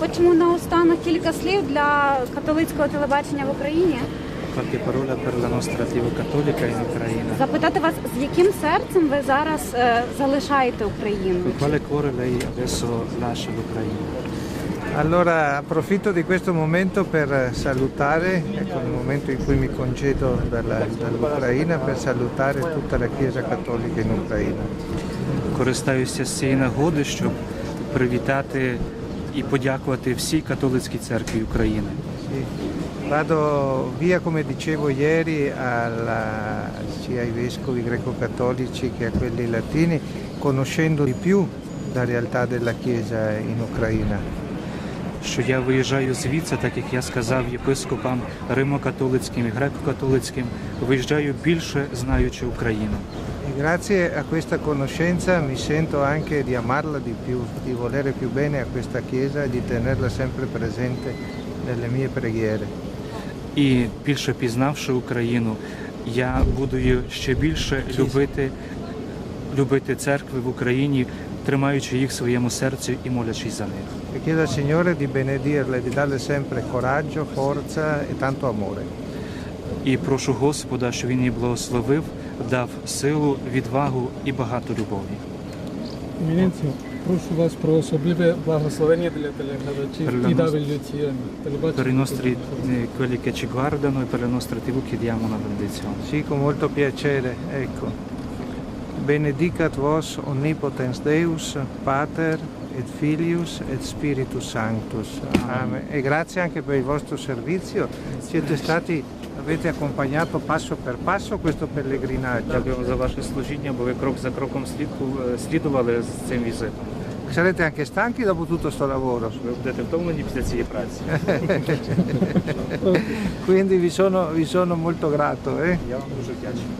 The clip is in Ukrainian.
Хочемо наостанок кілька слів для католицького телебачення в Україні. La nostra TV cattolica in Ucraina. Запитати вас, з яким серцем ви зараз е, залишаєте Україну? Quale cuore lei adesso lascia l'Ucraina? Allora approfitto di questo momento per salutare, ecco il momento in cui mi concedo dalla- dall'Ucraina, per salutare tutta la Chiesa Cattolica in Ucraina. Користаюся з цієї нагоди, щоб привітати і подякувати всій католицькій церкві України. Vado via, come dicevo ieri, alla- sia ai vescovi greco-cattolici che a quelli latini, conoscendo di più la realtà della Chiesa in Ucraina. Що я виїжджаю звідси, так як я сказав єпископам римо-католицьким і греко-католицьким, виїжджаю більше знаючи Україну. E grazie a questa conoscenza mi sento anche di amarla di più, di volere più bene a questa Chiesa e di tenerla sempre presente nelle mie preghiere. І більше пізнавши Україну, я буду її ще більше любити, любити церкви в Україні, тримаючи їх в своєму серці і молячись за них. E chiedo al Signore di benedirla e di darle sempre coraggio, forza e tanto amore. І прошу Господа, щоб він її благословив, дав силу, відвагу і багато любові. Еміненцію, прошу вас про особливе благословення для телеглядачів Per і nostra- Per i nostri, eh, quelli che ci guardano e per le nostre tv chiediamo una benedizione. Sì, con molto piacere, ecco. Benedicat vos omnipotens Deus, Pater et Filius et Spiritus Sanctus. Amen. E grazie anche per il vostro servizio. Siete stati, avete accompagnato passo per passo questo pellegrinaggio. Дякую за ваше служіння, бо ви крок за кроком слідку- слідували з цим візитом. Sarete anche stanchi dopo tutto sto lavoro. Ви будете втомлені після цієї праці. Quindi vi sono, vi sono molto grato. eh. Я вам дуже вдячний.